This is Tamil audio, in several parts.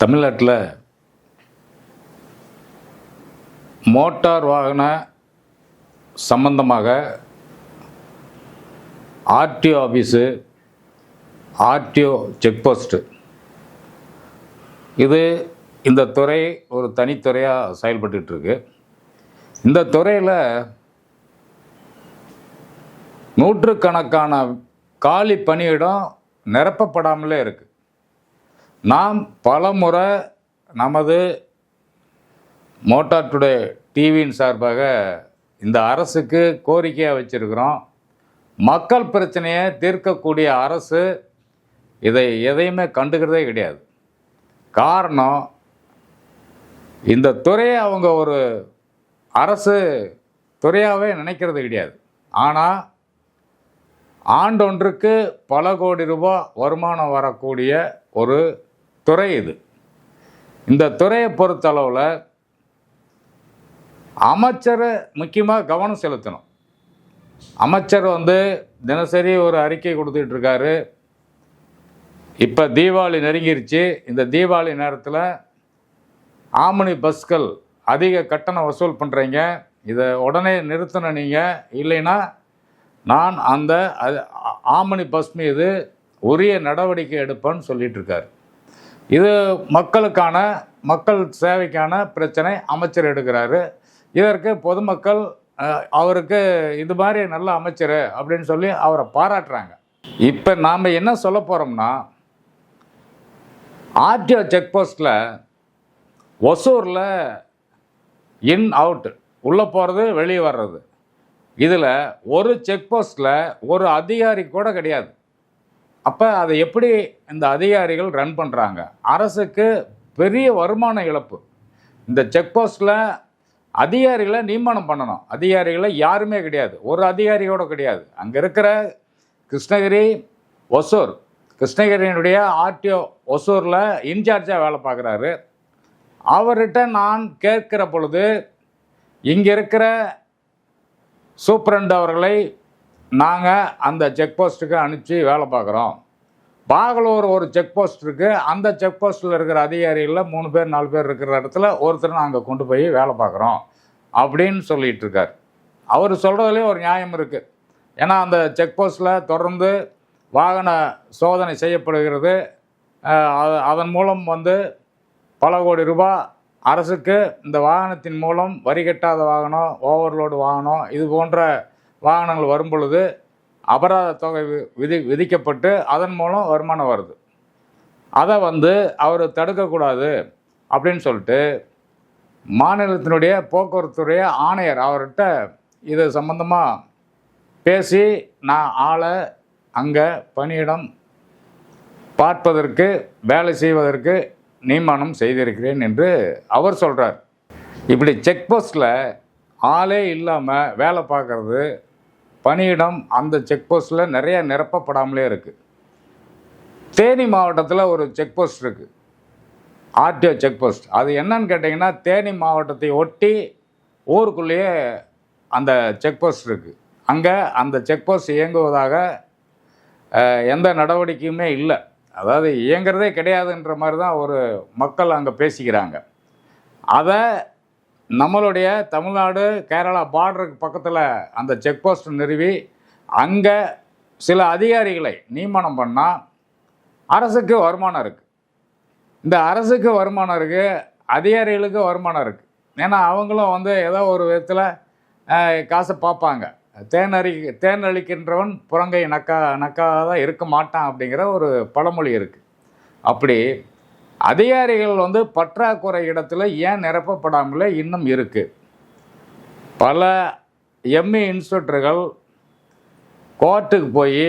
தமிழ்நாட்டில் மோட்டார் வாகன சம்பந்தமாக RTO office RTO check post இது இந்த துறை ஒரு தனித்துறையாக செயல்பட்டுருக்கு இந்த துறையில் நூற்றுக்கணக்கான காலி பணியிடம் நிரப்பப்படாமலே இருக்குது நாம் பலமுறை நமது மோட்டார் டுடே டிவியின் சார்பாக இந்த அரசுக்கு கோரிக்கையாக வச்சுருக்கிறோம். மக்கள் பிரச்சனையை தீர்க்கக்கூடிய அரசு இதை எதையுமே கண்டுக்கிறதே கிடையாது. காரணம் இந்த துறையை அவங்க ஒரு அரசு துறையாகவே நினைக்கிறது கிடையாது. ஆனால் ஆண்டொன்றுக்கு பல கோடி ரூபாய் வருமானம் வரக்கூடிய ஒரு துறை இது. இந்த துறையை பொறுத்தளவில் அமைச்சரை முக்கியமாக கவனம் செலுத்தணும். அமைச்சர் வந்து தினசரி ஒரு அறிக்கை கொடுத்துட்டு இருக்காரு. இப்போ தீபாவளி நெருங்கிருச்சு. இந்த தீபாவளி நேரத்தில் ஆமணி பஸ்கள் அதிக கட்டணம் வசூல் பண்ணுறீங்க இதை உடனே நிறுத்தணும் நீங்கள் இல்லைன்னா நான் அந்த அது- ஆமணி பஸ் மீது உரிய நடவடிக்கை எடுப்பேன்னு சொல்லிட்டு இருக்காரு. இது மக்களுக்கான மக்கள் சேவைக்கான பிரச்சனை அமைச்சர் எடுக்கிறாரு. இதற்கு பொதுமக்கள் அவருக்கு இது மாதிரி நல்ல அமைச்சர் அப்படின்னு சொல்லி அவரை பாராட்டுறாங்க. இப்போ நாம் என்ன சொல்ல போகிறோம்னா ஆர்டிஓ செக் போஸ்ட்டில் ஒசூரில் இன் அவுட் உள்ளே போகிறது வெளியே வர்றது. இதில் ஒரு செக் போஸ்ட்டில் ஒரு அதிகாரி கூட கிடையாது. அப்போ அதை எப்படி இந்த அதிகாரிகள் ரன் பண்ணுறாங்க அரசுக்கு பெரிய வருமான இழப்பு. இந்த செக் போஸ்ட்டில் அதிகாரிகளை நியமனம் பண்ணணும். அதிகாரிகளை யாருமே கிடையாது. ஒரு அதிகாரியோட கிடையாது. அங்கே இருக்கிற கிருஷ்ணகிரி ஒசூர். கிருஷ்ணகிரியினுடைய ஆர்டிஓ ஒசூரில் இன்சார்ஜாக வேலை பார்க்குறாரு. அவர்கிட்ட நான் கேட்கிற பொழுது இங்கே இருக்கிற சூப்பரண்ட் அவர்களை நாங்கள் அந்த செக் போஸ்ட்டுக்கு அனுப்பிச்சு வேலை பார்க்குறோம். பாகலூர் ஒரு செக் போஸ்ட் இருக்குது அந்த செக் போஸ்ட்டில் இருக்கிற அதிகாரிகளில் மூணு பேர் நாலு பேர் இருக்கிற இடத்துல ஒருத்தர் நாங்கள் கொண்டு போய் வேலை பார்க்குறோம் அப்படின்னு சொல்லிட்டு இருக்கார். அவர் சொல்கிறதுலேயும் ஒரு நியாயம் இருக்குது ஏன்னா அந்த செக் போஸ்ட்டில் தொடர்ந்து வாகன சோதனை செய்யப்படுகிறது. அதன் மூலம் வந்து பல கோடி ரூபாய் அரசுக்கு இந்த வாகனத்தின் மூலம் வரி கட்டாத வாகனம் ஓவர்லோடு வாகனம் இது போன்ற வாகனங்கள் வரும் பொழுது அபராத தொகை வி- விதி விதிக்கப்பட்டு அதன் மூலம் வருமானம் வருது. அதை வந்து அவர் தடுக்கக்கூடாது அப்படின்னு சொல்லிட்டு மாநிலத்தினுடைய போக்குவரத்துடைய ஆணையர் அவர்கிட்ட இது சம்பந்தமாக பேசி நான் ஆளை அங்கே பணியிடம் பார்ப்பதற்கு வேலை செய்வதற்கு நியமனம் செய்திருக்கிறேன் என்று அவர் சொல்கிறார் இப்படி செக் போஸ்ட்டில் ஆளே இல்லாமல் வேலை பார்க்குறது பணியிடம் அந்த செக் போஸ்ட்டில் நிறைய நிரப்பப்படாமலே இருக்குது தேனி மாவட்டத்தில் ஒரு செக் போஸ்ட் இருக்குது ஆர்டிஓ செக் போஸ்ட். அது என்னன்னு கேட்டிங்கன்னா தேனி மாவட்டத்தை ஒட்டி ஊருக்குள்ளேயே அந்த செக் போஸ்ட் இருக்குது அங்கே அந்த செக் போஸ்ட் இயங்குவதாக எந்த நடவடிக்கையுமே இல்லை. அதாவது இயங்குறதே கிடையாதுன்ற மாதிரி தான் ஒரு மக்கள் அங்கே பேசிக்கிறாங்க. அதை நம்மளுடைய தமிழ்நாடு கேரளா பார்டருக்கு பக்கத்தில் அந்த செக் போஸ்ட் நிறுவி அங்கே சில அதிகாரிகளை நியமனம் பண்ணால் அரசுக்கு வருமானம் இருக்குது இந்த அரசுக்கு வருமானம் இருக்குது அதிகாரிகளுக்கு வருமானம் இருக்குது ஏன்னா அவங்களும் வந்து ஏதோ ஒரு விதத்தில் காசை பார்ப்பாங்க. தேனறி தேனளிக்கின்றவன் புறங்கை நக்கா நக்காக இருக்க மாட்டான் அப்படிங்கிற ஒரு பழமொழி இருக்குது அப்படி அதிகாரிகள் வந்து பற்றாக்குறை இடத்துல ஏன் நிரப்பப்படாமலே இன்னும் இருக்குது பல எம்இ இன்ஸ்பெக்டர்கள் கோர்ட்டுக்கு போய்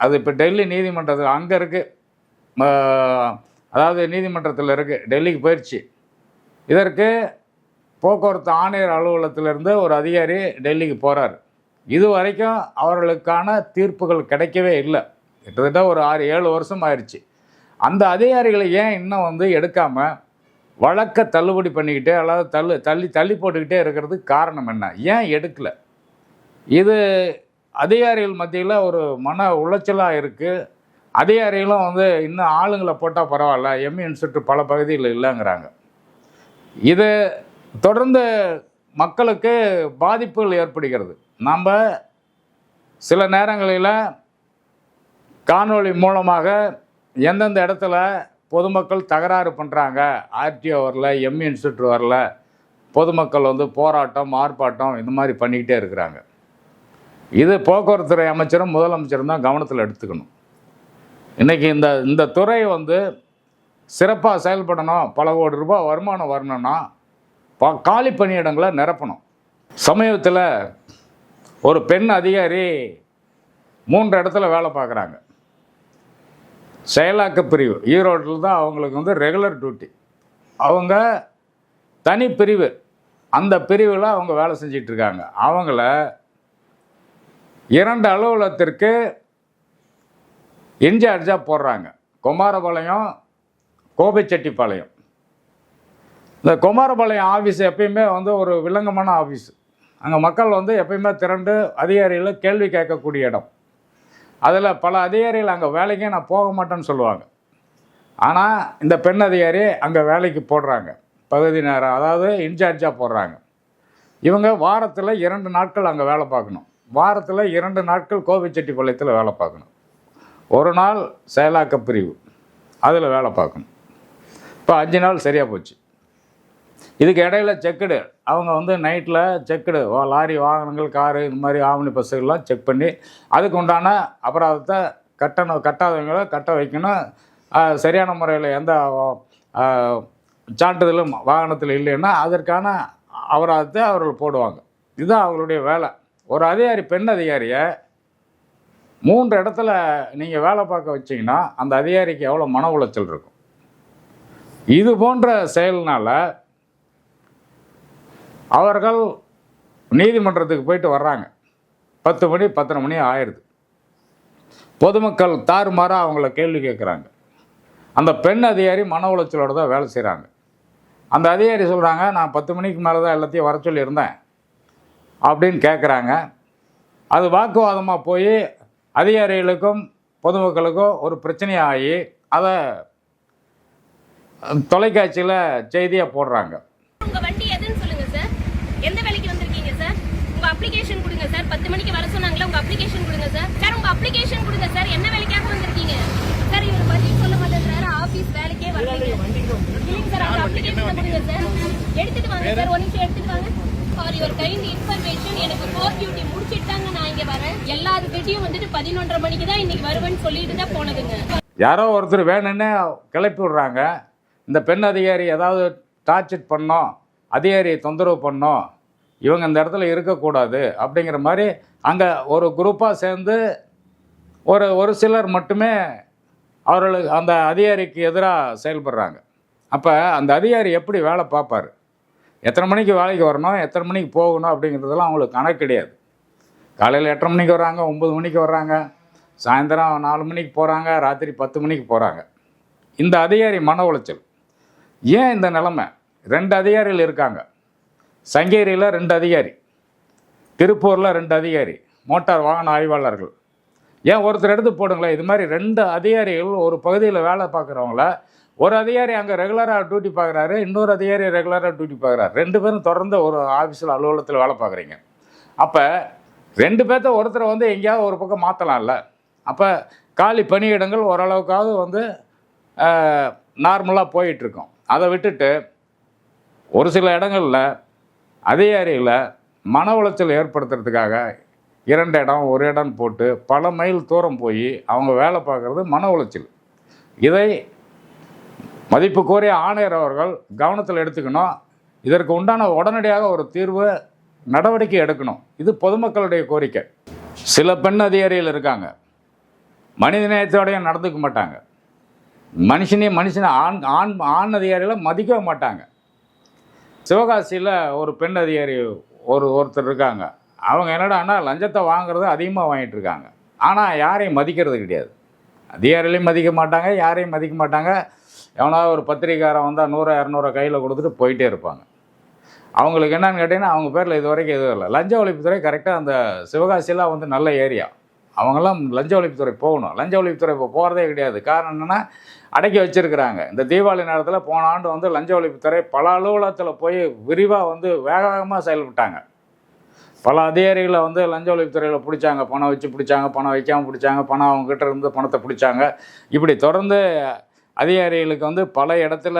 அது இப்போ டெல்லி நீதிமன்றத்தில் அங்கே இருக்குது அதாவது நீதிமன்றத்தில் இருக்குது டெல்லிக்கு போயிடுச்சு இதற்கு போக்குவரத்து ஆணையர் அலுவலகத்திலிருந்து ஒரு அதிகாரி டெல்லிக்கு போகிறார் இது வரைக்கும் அவர்களுக்கான தீர்ப்புகள் கிடைக்கவே இல்லை. கிட்டத்தட்ட ஒரு ஆறு ஏழு வருஷம் ஆயிடுச்சு அந்த அதிகாரிகளை ஏன் இன்னும் வந்து எடுக்காமல் வழக்கை தள்ளுபடி பண்ணிக்கிட்டே அல்லது தள்ளு தள்ளி தள்ளி போட்டுக்கிட்டே இருக்கிறதுக்கு காரணம் என்ன? ஏன் எடுக்கலை? இது அதிகாரிகள் மத்தியில் ஒரு மன உளைச்சலாக இருக்குது அதிகாரிகளும் வந்து இன்னும் ஆளுங்களை போட்டால் பரவாயில்ல எம்இ இன்ஸ்டியூட் பல பகுதியில் இல்லைங்கிறாங்க. இது தொடர்ந்து மக்களுக்கு பாதிப்புகள் ஏற்படுகிறது. நம்ம சில நேரங்களில் காணொளி மூலமாக எந்தெந்த இடத்துல பொதுமக்கள் தகராறு பண்ணுறாங்க ஆர்டிஓ வரல எம் இன்ஸ்டியூட் வரல பொதுமக்கள் வந்து போராட்டம் ஆர்ப்பாட்டம் இந்த மாதிரி பண்ணிக்கிட்டே இருக்கிறாங்க. இது போக்குவரத்துறை அமைச்சரும் முதலமைச்சரும் தான் கவனத்தில் எடுத்துக்கணும். இன்றைக்கி இந்த இந்த துறை வந்து சிறப்பாக செயல்படணும் பல கோடி ரூபாய் வருமானம் வரணும்னா ப காலி பணியிடங்களை நிரப்பணும். சமீபத்தில் ஒரு பெண் அதிகாரி மூன்று இடத்துல வேலை பார்க்குறாங்க. செயலாக்க பிரிவு. ஈரோட்டில் தான் அவங்களுக்கு வந்து ரெகுலர் டியூட்டி அவங்க தனி பிரிவு. அந்த பிரிவில் அவங்க வேலை செஞ்சிட்டு இருக்காங்க. அவங்கள இரண்டு அலுவலகத்திற்கு இன்சார்ஜாக போடுறாங்க. குமாரபாளையம் கோபிச்செட்டிப்பாளையம். இந்த குமாரபாளையம் ஆஃபீஸ் எப்பயுமே வந்து ஒரு வில்லங்கமான ஆஃபீஸ் அங்கே மக்கள் வந்து எப்பயுமே திரண்டு அதிகாரிகளை கேள்வி கேட்கக்கூடிய இடம். அதில் பல அதிகாரிகள் அங்கே வேலைக்கே நான் போக மாட்டேன்னு சொல்லுவாங்க. ஆனால் இந்த பெண் அதிகாரி அங்கே வேலைக்கு போடுறாங்க. பகுதி நேரம் அதாவது இன்சார்ஜாக போடுறாங்க. இவங்க வாரத்தில் இரண்டு நாட்கள் அங்கே வேலை பார்க்கணும். வாரத்தில் இரண்டு நாட்கள் கோபிச்செட்டிப்பாளையத்தில் வேலை பார்க்கணும். ஒரு நாள் செயலாக்க பிரிவு. அதில் வேலை பார்க்கணும். இப்போ அஞ்சு நாள் சரியாக போச்சு. இதுக்கு இடையில செக்குடு. அவங்க வந்து நைட்டில் செக்குடு. லாரி வாகனங்கள் காரு இந்த மாதிரி ஆவணி பஸ்ஸுகள்லாம் செக் பண்ணி அதுக்கு உண்டான அபராதத்தை கட்டணும் கட்டாதவங்கள கட்ட வைக்கணும். சரியான முறையில் எந்த சான்றிதழும் வாகனத்தில் இல்லைன்னா அதற்கான அபராதத்தை அவர்கள் போடுவாங்க. இதுதான் அவங்களுடைய வேலை. ஒரு அதிகாரி பெண் அதிகாரியை மூன்று இடத்துல நீங்கள் வேலை பார்க்க வச்சீங்கன்னா அந்த அதிகாரிக்கு எவ்வளோ மன உளைச்சல் இருக்கும்? இது போன்ற செயல்னால் அவர்கள் நீதிமன்றத்துக்கு போயிட்டு வர்றாங்க. பத்து மணி பத்தரை மணி ஆயிடுது. பொதுமக்கள் தாறுமாறாக அவங்கள கேள்வி கேட்குறாங்க. அந்த பெண் அதிகாரி மன உளைச்சலோட தான் வேலை செய்கிறாங்க அந்த அதிகாரி சொல்கிறாங்க நான் பத்து மணிக்கு மேலே தான் எல்லாத்தையும் வர சொல்லியிருந்தேன் அப்படின்னு கேட்குறாங்க. அது வாக்குவாதமாக போய் அதிகாரிகளுக்கும் பொதுமக்களுக்கும் ஒரு பிரச்சனையாகி அதை தொலைக்காட்சியில் செய்தியாக போடுறாங்க உங்க வண்டி எதுன்னு சொல்லுங்க சார் எந்த வேலைக்கு வந்திருக்கீங்க சார் உங்க அப்ளிகேஷன் கொடுங்க சார் பத்து மணிக்கு வர சொன்னாங்களா உங்க அப்ளிகேஷன் கொடுங்க சார் சார் உங்க அப்ளிகேஷன் கொடுங்க சார் என்ன வேலைக்காக வந்திருக்கீங்க? சார் இவர் பதில் சொல்ல மாட்டேங்கிறாரு. ஆபீஸ் வேலைக்கே இல்லைங்க சார் அப்ளிகேஷன் கொடுங்க சார் எடுத்துட்டு வாங்க சார் ஒரு நிமிஷம் எடுத்துட்டு வாங்க. ஃபார் யுவர் கைண்ட் இன்ஃபர்மேஷன் எனக்கு கோர் டியூட்டி முடிச்சிட்டு தாங்க நான் இங்க வரேன். எல்லாருக்கிட்டையும் வந்துட்டு பதினொன்றரை மணிக்கு தான் இன்னைக்கு வருவேன்னு சொல்லிட்டு தான் போனதுங்க. யாரோ ஒருத்தர் வேணும்னே கிளப்பி விடுறாங்க. இந்த பெண் அதிகாரி ஏதாவது டார்ச்சர் பண்ணோம் அதிகாரியை தொந்தரவு பண்ணோம் இவங்க இந்த இடத்துல இருக்கக்கூடாது அப்படிங்கிற மாதிரி அங்கே ஒரு குரூப்பாக சேர்ந்து ஒரு ஒரு சிலர் மட்டுமே அவர்களுக்கு அந்த அதிகாரிக்கு எதிராக செயல்படுறாங்க. அப்போ அந்த அதிகாரி எப்படி வேலை பார்ப்பார்? எத்தனை மணிக்கு வேலைக்கு வரணும்? எத்தனை மணிக்கு போகணும்? அப்படிங்கிறதெல்லாம் அவங்களுக்கு கணக்கு கிடையாது. காலையில் எட்டரை மணிக்கு வராங்க ஒம்பது மணிக்கு வர்றாங்க சாயந்தரம் நாலு மணிக்கு போகிறாங்க ராத்திரி பத்து மணிக்கு போகிறாங்க இந்த அதிகாரி மன உளைச்சல். ஏன் இந்த நிலமை? ரெண்டு அதிகாரிகள் இருக்காங்க. சங்கேரியில் ரெண்டு அதிகாரி திருப்பூரில் ரெண்டு அதிகாரி மோட்டார் வாகன ஆய்வாளர்கள். ஏன் ஒருத்தர் எடுத்து போடுங்களேன்? இது மாதிரி ரெண்டு அதிகாரிகள் ஒரு பகுதியில் வேலை பார்க்குறவங்கள ஒரு அதிகாரி அங்கே ரெகுலராக டியூட்டி பார்க்குறாரு இன்னொரு அதிகாரி ரெகுலராக டியூட்டி பார்க்குறாரு. ரெண்டு பேரும் தொடர்ந்து ஒரு ஆஃபீஸில் அலுவலகத்தில் வேலை பார்க்குறீங்க. அப்போ ரெண்டு பேர்த்த ஒருத்தரை வந்து எங்கேயாவது ஒரு பக்கம் மாற்றலாம்ல அப்போ காலி பணியிடங்கள் ஓரளவுக்காவது வந்து நார்மலாக போயிட்டுருக்கோம் அதை விட்டுட்டு ஒரு சில இடங்களில் அதிகாரிகளை மன உளைச்சல் ஏற்படுத்துறதுக்காக இரண்டு இடம் ஒரு இடம் போட்டு பல மைல் தூரம் போய் அவங்க வேலை பார்க்குறது மன உளைச்சல். இதை மதிப்பு கோரிய ஆணையர் அவர்கள் கவனத்தில் எடுத்துக்கணும். இதற்கு உண்டான உடனடியாக ஒரு தீர்வு நடவடிக்கை எடுக்கணும். இது பொதுமக்களுடைய கோரிக்கை. சில பெண் அதிகாரிகள் இருக்காங்க. மனித நேயத்தோடையும் நடந்துக்க மாட்டாங்க. மனுஷனே மனுஷனை ஆண் ஆண் ஆண் அதிகாரிகளை மதிக்கவே மாட்டாங்க. சிவகாசியில் ஒரு பெண் அதிகாரி ஒரு ஒருத்தர் இருக்காங்க. அவங்க என்னடான்னா லஞ்சத்தை வாங்குறது அதிகமாக வாங்கிட்டு இருக்காங்க. ஆனால் யாரையும் மதிக்கிறது கிடையாது. அதிகாரிகளையும் மதிக்க மாட்டாங்க யாரையும் மதிக்க மாட்டாங்க. எவனாவது ஒரு பத்திரிக்காரன் வந்தால் நூறு இரநூறு கையில் கொடுத்துட்டு போயிட்டே இருப்பாங்க. அவங்களுக்கு என்னன்னு கேட்டிங்கன்னா அவங்க பேரில் இது வரைக்கும் எதுவும் இல்லை. லஞ்ச ஒழிப்புத்துறை கரெக்டாக அந்த சிவகாசியெலாம் வந்து நல்ல ஏரியா அவங்கெல்லாம் லஞ்ச ஒழிப்புத்துறை போகணும். லஞ்ச ஒழிப்புத்துறை இப்போ போகிறதே கிடையாது. காரணம் என்னென்னா அடக்கி வச்சிருக்கிறாங்க. இந்த தீபாவளி நேரத்தில் போன ஆண்டு வந்து லஞ்ச ஒழிப்புத்துறை பல அலுவலகத்தில் போய் விரிவாக வந்து வேக வேகமாக செயல்பட்டாங்க. பல அதிகாரிகளை வந்து லஞ்ச ஒழிப்புத்துறையில் பிடிச்சாங்க. பணம் வச்சு பிடிச்சாங்க பணம் வைக்காமல் பிடிச்சாங்க பணம் அவங்ககிட்ட இருந்து பணத்தை பிடிச்சாங்க. இப்படி தொடர்ந்து அதிகாரிகளுக்கு வந்து பல இடத்துல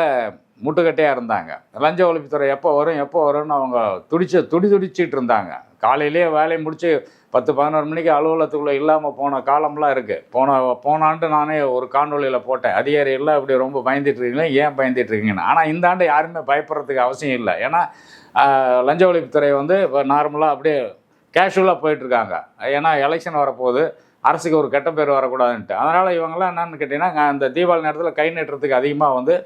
முட்டுக்கட்டையாக இருந்தாங்க. லஞ்ச ஒழிப்புத்துறை எப்போ வரும் எப்போ வரும்னு அவங்க துடிச்ச துடி துடிச்சிட்டு இருந்தாங்க. காலையிலேயே வேலையை முடித்து பத்து பதினோரு மணிக்கு அலுவலகத்துக்குள்ளே இல்லாமல் போன காலம்லாம் இருக்குது போன போன ஆண்டு நானே ஒரு காணொலியில் போட்டேன். அதிகாரிகள்லாம் இப்படி ரொம்ப பயந்துட்டுருக்கீங்களா ஏன் பயந்துட்டு இருக்கீங்கன்னு. ஆனால் இந்த ஆண்டு யாருமே பயப்படுறதுக்கு அவசியம் இல்லை. ஏன்னா லஞ்ச ஒழிப்புத்துறை வந்து இப்போ நார்மலாக அப்படியே கேஷுவலாக போயிட்டுருக்காங்க. ஏன்னா எலெக்ஷன் வரப்போகுது. அரசுக்கு ஒரு கெட்ட பேர் வரக்கூடாதுன்ட்டு. அதனால் இவங்கெல்லாம் என்னன்னு கேட்டிங்கன்னா அந்த தீபாவளி நேரத்தில் கை நீட்டுறதுக்கு அதிகமாக வந்து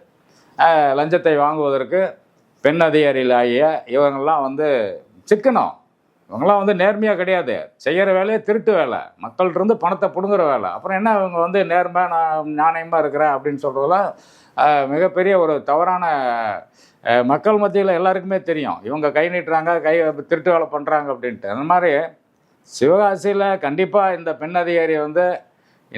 லஞ்சத்தை வாங்குவதற்கு பெண் அதிகாரிகள் ஆகிய இவங்கெல்லாம் வந்து சிக்கனம். இவங்கெல்லாம் வந்து நேர்மையாக கிடையாது. செய்கிற வேலையே திருட்டு வேலை. மக்கள்கிட்ட இருந்து பணத்தை பிடுங்குற வேலை. அப்புறம் என்ன இவங்க வந்து நேர்மையாக நான் நாணயமாக இருக்கிறேன் அப்படின்னு சொல்கிறதெல்லாம் மிகப்பெரிய ஒரு தவறான மக்கள் மத்தியில் எல்லாருக்குமே தெரியும். இவங்க கை நீட்டுறாங்க கை திருட்டு வேலை பண்ணுறாங்க அப்படின்ட்டு. அந்த மாதிரி சிவகாசியில் கண்டிப்பாக இந்த பெண் அதிகாரி வந்து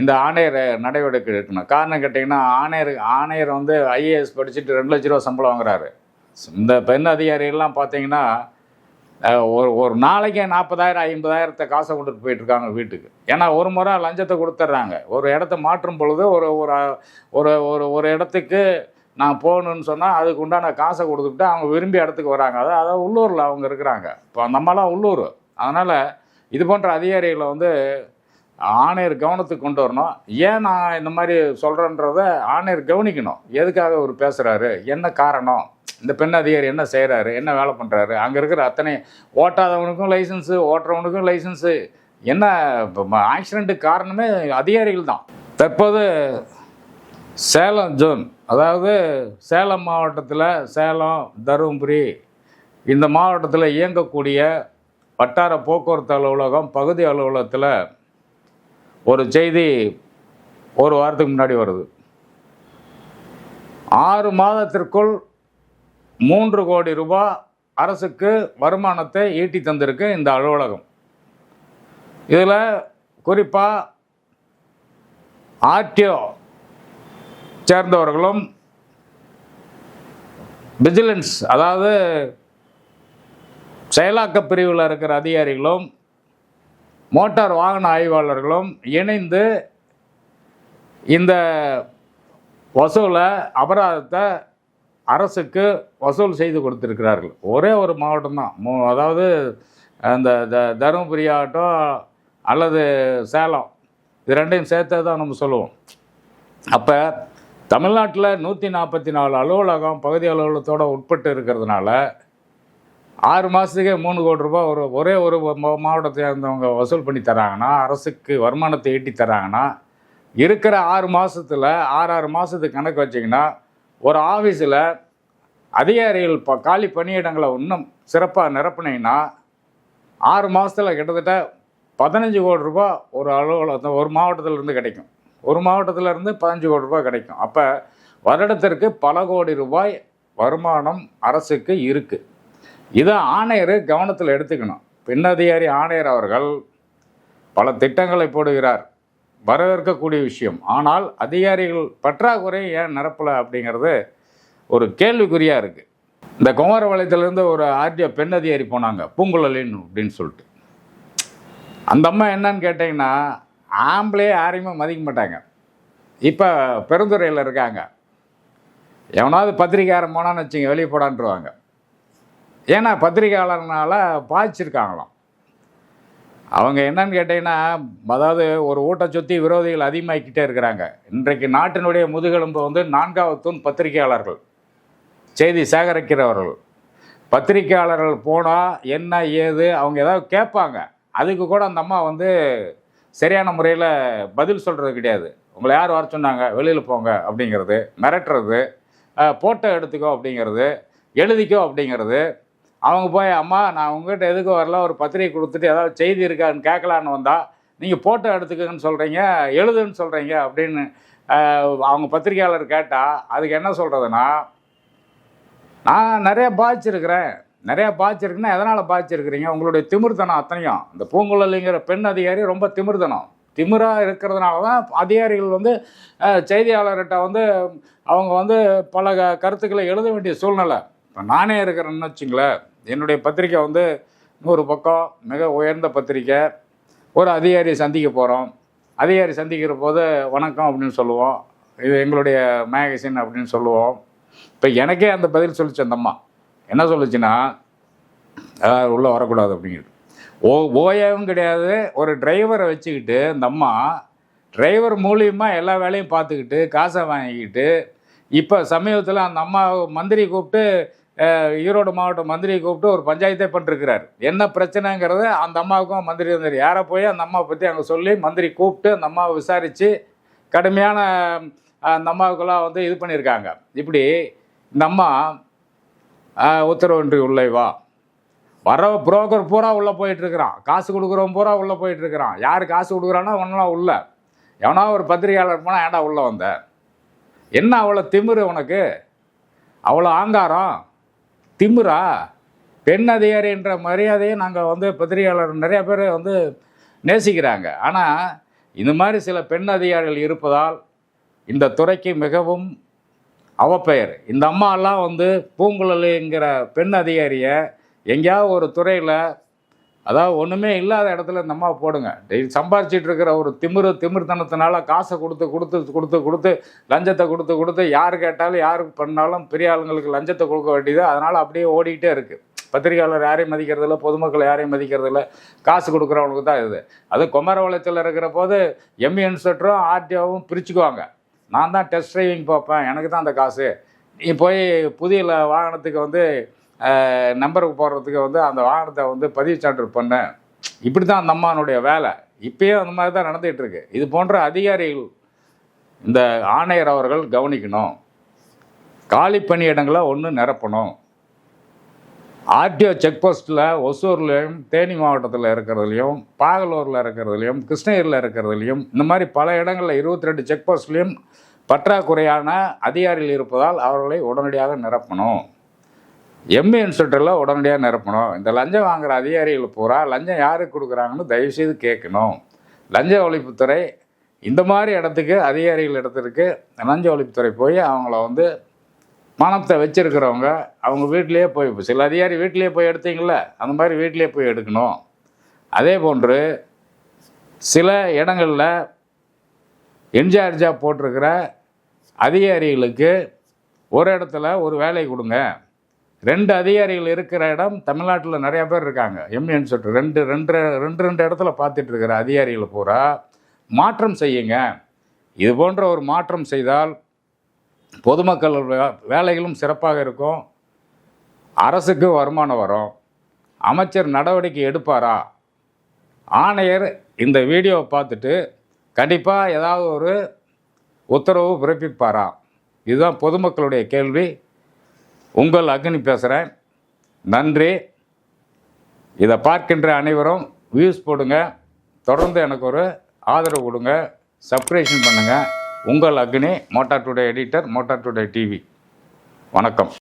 இந்த ஆணையர் நடவடிக்கை எடுக்கணும் காரணம் கேட்டிங்கன்னா ஆணையர் ஆணையர் வந்து ஐஏஎஸ் படிச்சுட்டு ரெண்டு லட்ச ரூபா சம்பளம் வாங்குறாரு. இந்த பெண் அதிகாரிகள்லாம் பார்த்தீங்கன்னா ஒரு ஒரு நாளைக்கே நாற்பதாயிரம் ஐம்பதாயிரத்தை காசை கொண்டுட்டு போயிட்டுருக்காங்க வீட்டுக்கு. ஏன்னா ஒரு முறை லஞ்சத்தை கொடுத்துட்றாங்க. ஒரு இடத்த மாற்றும் பொழுது ஒரு ஒரு ஒரு ஒரு ஒரு இடத்துக்கு நான் போகணுன்னு சொன்னால் அதுக்கு உண்டான காசை கொடுத்துட்டு அவங்க விரும்பி இடத்துக்கு வராங்க. அதாவது அதாவது உள்ளூரில் அவங்க இருக்கிறாங்க. இப்போ நம்மளாம் உள்ளூர். அதனால் இது போன்ற அதிகாரிகளை வந்து ஆணையர் கவனத்துக்கு கொண்டு வரணும். ஏன் நான் இந்த மாதிரி சொல்கிறேன்றத ஆணையர் கவனிக்கணும். எதுக்காக அவர் பேசுகிறாரு என்ன காரணம்? இந்த பெண் அதிகாரி என்ன செய்கிறாரு என்ன வேலை பண்ணுறாரு அங்கே இருக்கிற அத்தனை ஓட்டாதவனுக்கும் லைசன்ஸு ஓட்டுறவனுக்கும் லைசன்ஸு என்ன ஆக்சிடெண்ட்டுக்கு காரணமே அதிகாரிகள் தான். தற்போது சேலம் ஜோன் அதாவது சேலம் மாவட்டத்தில் சேலம் தருமபுரி இந்த மாவட்டத்தில் இயங்கக்கூடிய வட்டார போக்குவரத்து அலுவலகம் பகுதி அலுவலகத்தில் ஒரு செய்தி ஒரு வாரத்துக்கு முன்னாடி வருது. ஆறு மாதத்திற்குள் மூன்று கோடி ரூபாய் அரசுக்கு வருமானத்தை ஈட்டி தந்திருக்கு இந்த அலுவலகம். இதில் குறிப்பாக ஆர்டிஓ சேர்ந்தவர்களும் விஜிலன்ஸ் அதாவது செயலாக்க பிரிவில் இருக்கிற அதிகாரிகளும் மோட்டார் வாகன ஆய்வாளர்களும் இணைந்து இந்த வசூலை அபராதத்தை அரசுக்கு வசூல் செய்து கொடுத்திருக்கிறார்கள். ஒரே ஒரு மாவட்டம் தான். மூ அதாவது அந்த த தருமபுரி ஆகட்டும் அல்லது சேலம் இது ரெண்டையும் சேர்த்து தான் நம்ம சொல்லுவோம். அப்போ தமிழ்நாட்டில் நூற்றி நாற்பத்தி நாலு அலுவலகம் பகுதி அலுவலகத்தோடு உட்பட்டு இருக்கிறதுனால ஆறு மாதத்துக்கே மூணு கோடி ரூபாய் ஒரு ஒரே ஒரு மாவட்டத்தை சேர்ந்தவங்க வசூல் பண்ணி தராங்கன்னா அரசுக்கு வருமானத்தை ஈட்டி தராங்கன்னா இருக்கிற ஆறு மாதத்தில் ஆறு ஆறு மாதத்துக்கு கணக்கு வச்சிங்கன்னா ஒரு ஆஃபீஸில் அதிகாரிகள் இப்போ காலி பணியிடங்களை இன்னும் சிறப்பாக நிரப்புனீங்கன்னா ஆறு மாதத்தில் கிட்டத்தட்ட பதினஞ்சு கோடி ரூபா ஒரு அலுவலகத்தில் ஒரு மாவட்டத்திலேருந்து கிடைக்கும். ஒரு மாவட்டத்திலேருந்து பதினஞ்சு கோடி ரூபாய் கிடைக்கும். அப்போ வருடத்திற்கு பல கோடி ரூபாய் வருமானம் அரசுக்கு இருக்குது இதை ஆணையர் கவனத்தில் எடுத்துக்கணும். பெண் அதிகாரி ஆணையர் அவர்கள் பல திட்டங்களை போடுகிறார். வரவேற்கக்கூடிய விஷயம். ஆனால் அதிகாரிகள் பற்றாக்குறை ஏன் நிரப்பலை அப்படிங்கிறது ஒரு கேள்விக்குறியாக இருக்குது இந்த குமாரபாளையத்துலேருந்து ஒரு ஆர்டிஓ பெண் அதிகாரி போனாங்க. பூங்குழலின் அப்படின்னு சொல்லிட்டு. அந்த அம்மா என்னன்னு கேட்டிங்கன்னா ஆம்பளே யாரையுமே மதிக்க மாட்டாங்க. இப்போ பெருந்துறையில் இருக்காங்க. எவனாவது பத்திரிக்கையாரன் போனான்னு வச்சுங்க வெளியே போடான்ருவாங்க ஏன்னா பத்திரிக்கையாளர்னால பாதிச்சிருக்காங்களாம். அவங்க என்னன்னு கேட்டிங்கன்னா அதாவது ஒரு ஊட்ட சுற்றி விரோதிகள் அதிகமாகிக்கிட்டே இருக்கிறாங்க. இன்றைக்கு நாட்டினுடைய முதுகெலும்பு வந்து நான்காவது தூண் பத்திரிகையாளர்கள் செய்தி சேகரிக்கிறவர்கள். பத்திரிக்கையாளர்கள் போனால் என்ன ஏது அவங்க ஏதாவது கேட்பாங்க. அதுக்கு கூட அந்த அம்மா வந்து சரியான முறையில் பதில் சொல்கிறது கிடையாது. உங்களை யார் வர சொன்னாங்க? வெளியில் போங்க அப்படிங்கிறது மிரட்டுறது ஃபோட்டோ எடுத்துக்கோ அப்படிங்கிறது எழுதிக்கோ அப்படிங்கிறது அவங்க போய் அம்மா நான் உங்ககிட்ட எதுக்கு வரல? ஒரு பத்திரிகை கொடுத்துட்டு ஏதாவது செய்தி இருக்கான்னு கேட்கலான்னு வந்தால் நீங்கள் ஃபோட்டோ எடுத்துக்கங்கன்னு சொல்கிறீங்க எழுதுன்னு சொல்கிறீங்க அப்படின்னு அவங்க பத்திரிகையாளர் கேட்டால் அதுக்கு என்ன சொல்கிறதுனா நான் நிறைய பாதிச்சிருக்கிறேன் நிறையா பாதிச்சிருக்குன்னா எதனால் பாதிச்சிருக்கிறீங்க உங்களுடைய திமிர்த்தனம் அத்தனையும். இந்த பூங்குழலிங்கிற பெண் அதிகாரி ரொம்ப திமிர்த்தனம் திமிராக இருக்கிறதுனால தான் அதிகாரிகள் வந்து செய்தியாளர்கிட்ட வந்து அவங்க வந்து பல க- கருத்துக்களை எழுத வேண்டிய சூழ்நிலை. இப்போ நானே இருக்கிறேன்னு வச்சுங்களேன் என்னுடைய பத்திரிக்கை வந்து நூறு பக்கம் மிக உயர்ந்த பத்திரிக்கை. ஒரு அதிகாரியை சந்திக்க போகிறோம் அதிகாரி சந்திக்கிற போது வணக்கம் அப்படின்னு சொல்லுவோம். இது எங்களுடைய மேகசின் அப்படின்னு சொல்லுவோம். இப்போ எனக்கே அந்த பதில் சொல்லிச்சு அந்த அம்மா. என்ன சொல்லுச்சுன்னா உள்ளே வரக்கூடாது அப்படிங்கிறது. ஓ ஓயாவும் கிடையாது. ஒரு டிரைவரை வச்சுக்கிட்டு இந்த அம்மா டிரைவர் மூலியமாக எல்லா வேலையும் பார்த்துக்கிட்டு காசை வாங்கிக்கிட்டு இப்போ சமீபத்தில் அந்த அம்மா மந்திரி கூப்பிட்டு ஈரோடு மாவட்ட மந்திரியை கூப்பிட்டு ஒரு பஞ்சாயத்தே பண்ணிருக்கிறார். என்ன பிரச்சனைங்கிறத அந்த அம்மாவுக்கும் மந்திரி வந்தார் யாரை போய் அந்த அம்மாவை பற்றி அங்கே சொல்லி மந்திரி கூப்பிட்டு அந்த அம்மாவை விசாரித்து கடுமையான அந்த அம்மாவுக்கெல்லாம் வந்து இது பண்ணியிருக்காங்க இப்படி இந்த அம்மா உத்தரவின்றி உள்ளே வா. வர புரோக்கர் பூரா உள்ளே போயிட்டுருக்கிறான். காசு கொடுக்குறவன் பூரா உள்ளே போயிட்டுருக்கிறான். யார் காசு கொடுக்குறானோ ஒன்றும் உள்ள. எவனா ஒரு பத்திரிகையாளர் போனால் ஏன்டா உள்ளே வந்த? என்ன அவ்வளோ திமிரு உனக்கு? அவ்வளோ ஆங்காரம்? திமுறா? பெண் அதிகாரின்ற மரியாதையை நாங்கள் வந்து பத்திரிகையாளர் நிறைய பேர் வந்து நேசிக்கிறாங்க. ஆனால் இந்த மாதிரி சில பெண் அதிகாரிகள் இருப்பதால் இந்த துறைக்கு மிகவும் அவப்பெயர். இந்த அம்மாலாம் வந்து பூங்குழலிங்கிற பெண் அதிகாரியை எங்கேயாவது ஒரு துறையில் அதாவது ஒன்றுமே இல்லாத இடத்துல இந்த அம்மா போடுங்க. டெய்லி சம்பாரிச்சிட்டு இருக்கிற ஒரு திமிரு திமிர்த்தனத்தினால காசை கொடுத்து கொடுத்து கொடுத்து கொடுத்து லஞ்சத்தை கொடுத்து கொடுத்து யார் கேட்டாலும் யாருக்கு பண்ணாலும் பெரிய ஆளுங்களுக்கு லஞ்சத்தை கொடுக்க வேண்டியது. அதனால் அப்படியே ஓடிக்கிட்டே இருக்குது பத்திரிகையாளர் யாரையும் மதிக்கிறதில்ல பொதுமக்கள் யாரையும் மதிக்கிறதில்ல காசு கொடுக்குறவனுக்கு தான் இது. அது குமரவளத்தில் இருக்கிற போது எம்இ இன்ஸ்பெக்டரும் ஆர்டிஓவும் பிரிச்சுக்குவாங்க. நான் தான் டெஸ்ட் டிரைவிங் பார்ப்பேன். எனக்கு தான் அந்த காசு. நீ போய் புதிய ல- வாகனத்துக்கு வந்து நம்பருக்கு போடுறதுக்கு வந்து அந்த வாகனத்தை வந்து பதிவு சான்று பண்ண. இப்படி தான் அந்த அம்மானுடைய வேலை. இப்பயே அந்த மாதிரி தான் நடந்துகிட்ருக்கு. இது போன்ற அதிகாரிகள் இந்த ஆணையர் அவர்கள் கவனிக்கணும். காலி பணியிடங்களை ஒன்று நிரப்பணும். ஆர்டிஓ செக் போஸ்ட்டில் ஒசூர்லேயும் தேனி மாவட்டத்தில் இருக்கிறதுலையும் பாகலூரில் இருக்கிறதுலையும் கிருஷ்ணகிரியில் இருக்கிறதுலையும் இந்த மாதிரி பல இடங்களில் இருபத்தி ரெண்டு செக் போஸ்ட்லேயும் பற்றாக்குறையான அதிகாரிகள் இருப்பதால் அவர்களை உடனடியாக நிரப்பணும். எம்ஏ இன்ஸ்பெக்டரில் உடனடியாக நிரப்பணும். இந்த லஞ்சம் வாங்குற அதிகாரிகள் பூரா லஞ்சம் யாருக்கு கொடுக்குறாங்கன்னு தயவுசெய்து கேட்கணும். லஞ்ச ஒழிப்புத்துறை இந்த மாதிரி இடத்துக்கு அதிகாரிகள் இடத்துக்கு லஞ்ச ஒழிப்புத்துறை போய் அவங்கள வந்து பணத்தை வச்சுருக்கிறவங்க அவங்க வீட்டிலேயே போய் சில அதிகாரி வீட்டிலேயே போய் எடுத்தீங்கள அந்த மாதிரி வீட்டிலேயே போய் எடுக்கணும். அதே போன்று சில இடங்களில் இன்சார்ஜாக போட்டிருக்கிற அதிகாரிகளுக்கு ஒரு இடத்துல ஒரு வேலை கொடுங்க. ரெண்டு அதிகாரிகள் இருக்கிற இடம் தமிழ்நாட்டில் நிறையா பேர் இருக்காங்க. எம்என் சொல்லிட்டு ரெண்டு ரெண்டு ரெண்டு ரெண்டு இடத்துல பார்த்துட்டு இருக்கிற அதிகாரிகளை பூரா மாற்றம் செய்யுங்க. இது போன்ற ஒரு மாற்றம் செய்தால் பொதுமக்கள் வே- வேலைகளும் சிறப்பாக இருக்கும். அரசுக்கு வருமானம் வரும். அமைச்சர் நடவடிக்கை எடுப்பாரா? ஆணையர் இந்த வீடியோவை பார்த்துட்டு கண்டிப்பாக ஏதாவது ஒரு உத்தரவு பிறப்பிப்பாரா? இதுதான் பொதுமக்களுடைய கேள்வி. உங்கள் அக்னி பேசுகிறேன் நன்றி. இதை பார்க்கின்ற அனைவரும் வியூஸ் போடுங்க. தொடர்ந்து எனக்கு ஒரு ஆதரவு கொடுங்க. சப்ஸ்கிரிப்ஷன் பண்ணுங்கள் உங்கள் Agni motor today editor motor today TV வணக்கம்.